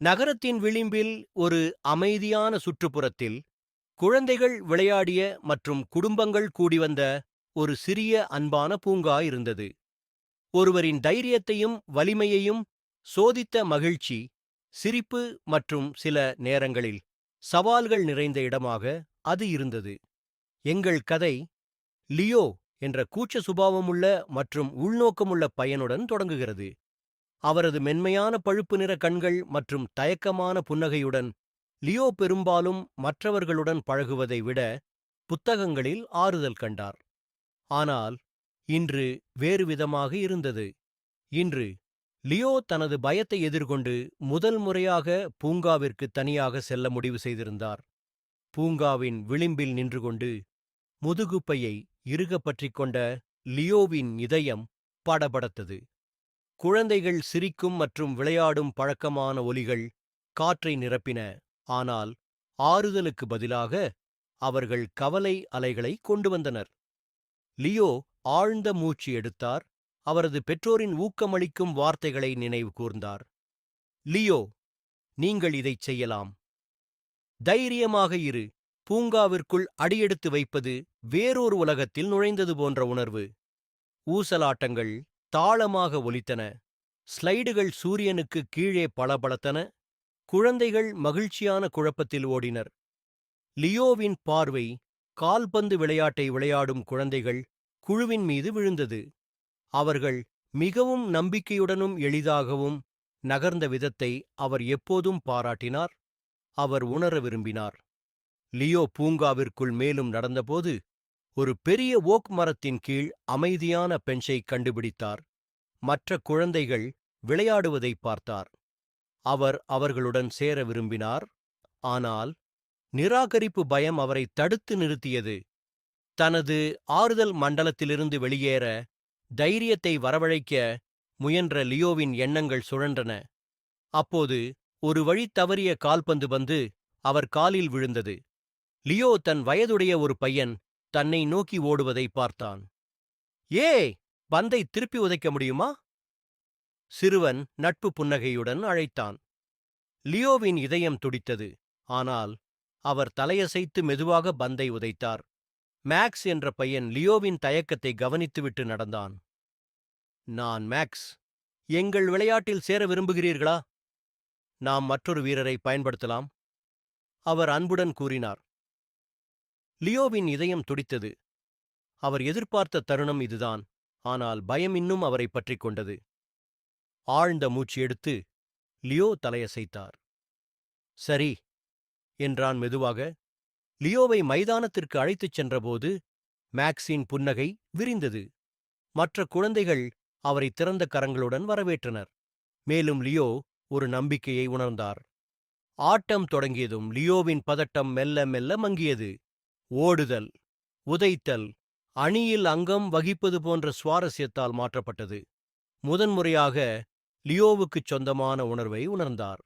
நகரத்தின் விளிம்பில் ஒரு அமைதியான சுற்றுப்புறத்தில் குழந்தைகள் விளையாடிய மற்றும் குடும்பங்கள் கூடி வந்த ஒரு சிறிய அன்பான பூங்கா இருந்தது. ஒருவரின் தைரியத்தையும் வலிமையையும் சோதித்த மகிழ்ச்சி சிரிப்பு மற்றும் சில நேரங்களில் சவால்கள் நிறைந்த இடமாக அது இருந்தது. எங்கள் கதை லியோ என்ற கூச்ச சுபாவமுள்ள மற்றும் உள்நோக்கமுள்ள பையனுடன் தொடங்குகிறது. அவரது மென்மையான பழுப்பு நிற கண்கள் மற்றும் தயக்கமான புன்னகையுடன் லியோ பெரும்பாலும் மற்றவர்களுடன் பழகுவதை விட புத்தகங்களில் ஆறுதல் கண்டார். ஆனால் இன்று வேறுவிதமாக இருந்தது. இன்று லியோ தனது பயத்தை எதிர்கொண்டு முதல் முறையாக பூங்காவிற்கு தனியாக செல்ல முடிவு செய்திருந்தார். பூங்காவின் விளிம்பில் நின்று கொண்டு முதுகுப்பையை இறுகப் பற்றிக் கொண்ட லியோவின் இதயம் படபடத்தது. குழந்தைகள் சிரிக்கும் மற்றும் விளையாடும் பழக்கமான ஒலிகள் காற்றை நிரப்பின ஆனால் ஆறுதலுக்கு பதிலாக அவர்கள் கவலை அலைகளை கொண்டு வந்தனர். லியோ ஆழ்ந்த மூச்சு எடுத்தார் அவரது பெற்றோரின் ஊக்கமளிக்கும் வார்த்தைகளை நினைவு கூர்ந்தார். லியோ நீங்கள் இதைச் செய்யலாம். தைரியமாக இரு. பூங்காவிற்குள் அடியெடுத்து வைப்பது வேறொரு உலகத்தில் நுழைந்தது போன்ற உணர்வு. ஊசலாட்டங்கள் தாளமாக ஒலித்தன. ஸ்லைடுகள் சூரியனுக்கு கீழே பளபளத்தன. குழந்தைகள் மகிழ்ச்சியான குழப்பத்தில் ஓடினர். லியோவின் பார்வை கால்பந்து விளையாட்டை விளையாடும் குழந்தைகள் குழுவின் மீது விழுந்தது. அவர்கள் மிகவும் நம்பிக்கையுடனும் எளிதாகவும் நகர்ந்த விதத்தை அவர் எப்போதும் பாராட்டினார். அவர் உணர விரும்பினார். லியோ பூங்காவிற்குள் மேலும் நடந்தபோது ஒரு பெரிய ஓக் மரத்தின் கீழ் அமைதியான பெஞ்சை கண்டுபிடித்தார். மற்ற குழந்தைகள் விளையாடுவதை பார்த்தார். அவர் அவர்களுடன் சேர விரும்பினார். ஆனால் நிராகரிப்பு பயம் அவரை தடுத்து நிறுத்தியது. தனது ஆறுதல் மண்டலத்திலிருந்து வெளியேற தைரியத்தை வரவழைக்க முயன்ற லியோவின் எண்ணங்கள் சுழன்றன. அப்போது ஒரு வழி தவறிய கால்பந்து வந்து அவர் காலில் விழுந்தது. லியோ தன் வயதுடைய ஒரு பையன் தன்னை நோக்கி ஓடுவதை பார்த்தான். ஏ பந்தை திருப்பி உதைக்க முடியுமா? சிறுவன் நட்பு புன்னகையுடன் அழைத்தான். லியோவின் இதயம் துடித்தது. ஆனால் அவர் தலையசைத்து மெதுவாக பந்தை உதைத்தார். மேக்ஸ் என்ற பையன் லியோவின் தயக்கத்தை கவனித்துவிட்டு நடந்தான். நான் மேக்ஸ். எங்கள் விளையாட்டில் சேர விரும்புகிறீர்களா? நாம் மற்றொரு வீரரை பயன்படுத்தலாம். அவர் அன்புடன் கூறினார். லியோவின் இதயம் துடித்தது. அவர் எதிர்பார்த்த தருணம் இதுதான். ஆனால் பயம் இன்னும் அவரை பற்றிக் கொண்டது. ஆழ்ந்த மூச்சு எடுத்து லியோ தலையசைத்தார். சரி என்றான் மெதுவாக. லியோவை மைதானத்திற்கு அழைத்துச் சென்றபோது மேக்ஸின் புன்னகை விரிந்தது. மற்ற குழந்தைகள் அவரை திறந்த கரங்களுடன் வரவேற்றனர். மேலும் லியோ ஒரு நம்பிக்கையை உணர்ந்தார். ஆட்டம் தொடங்கியதும் லியோவின் பதட்டம் மெல்ல மெல்ல மங்கியது. ஓடுதல் உதைத்தல் அணியில் அங்கம் வகிப்பது போன்ற சுவாரஸ்யத்தால் மாற்றப்பட்டது. முதன்முறையாக லியோவுக்குச் சொந்தமான உணர்வை உணர்ந்தார்.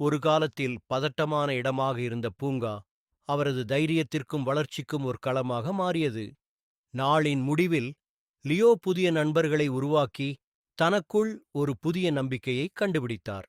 ஒரு காலத்தில் பதட்டமான இடமாக இருந்த பூங்கா அவரது தைரியத்திற்கும் வளர்ச்சிக்கும் ஒரு களமாக மாறியது. நாளின் முடிவில் லியோ புதிய நண்பர்களை உருவாக்கி தனக்குள் ஒரு புதிய நம்பிக்கையை கண்டுபிடித்தார்.